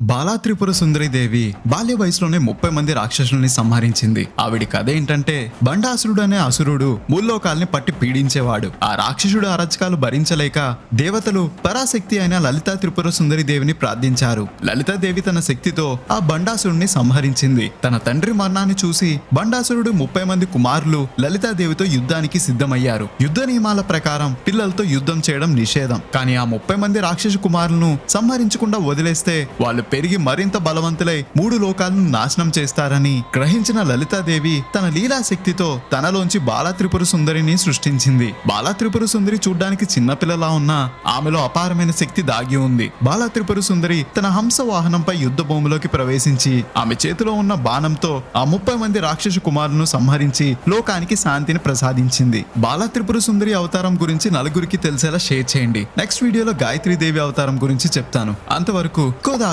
బాలా త్రిపుర సుందరి దేవి బాల్య వయసులోనే ముప్పై మంది రాక్షసుల్ని సంహరించింది. ఆవిడి కథ ఏంటంటే బండాసురుడు అనే అసురుడు ముల్లోకాల్ని పట్టి పీడించేవాడు. ఆ రాక్షసుడు అరచకాలు భరించలేక దేవతలు పరాశక్తి అయిన లలితా త్రిపుర సుందరి దేవిని ప్రార్థించారు. లలితాదేవి తన శక్తితో ఆ బండాసురుడిని సంహరించింది. తన తండ్రి మరణాన్ని చూసి బండాసురుడు ముప్పై మంది కుమారులు లలితాదేవితో యుద్ధానికి సిద్ధమయ్యారు. యుద్ధ నియమాల ప్రకారం పిల్లలతో యుద్ధం చేయడం నిషేధం. కానీ ఆ ముప్పై మంది రాక్షసు కుమారులను సంహరించకుండా వదిలేస్తే వాళ్ళు పెరిగి మరింత బలవంతులై మూడు లోకాలను నాశనం చేస్తారని గ్రహించిన లలితాదేవి తన లీలాశక్తితో తనలోంచి బాలాత్రిపుర సుందరిని సృష్టించింది. బాలాత్రిపుర సుందరి చూడ్డానికి చిన్నపిల్లలా ఉన్నా ఆమెలో అపారమైన శక్తి దాగి ఉంది. బాలాత్రిపుర సుందరి తన హంస వాహనంపై యుద్ధ భూమిలోకి ప్రవేశించి ఆమె చేతిలో ఉన్న బాణంతో ఆ ముప్పై మంది రాక్షసు కుమారులను సంహరించి లోకానికి శాంతిని ప్రసాదించింది. బాలాత్రిపుర సుందరి అవతారం గురించి నలుగురికి తెలిసేలా షేర్ చేయండి. నెక్స్ట్ వీడియోలో గాయత్రీదేవి అవతారం గురించి చెప్తాను. అంతవరకు కోదా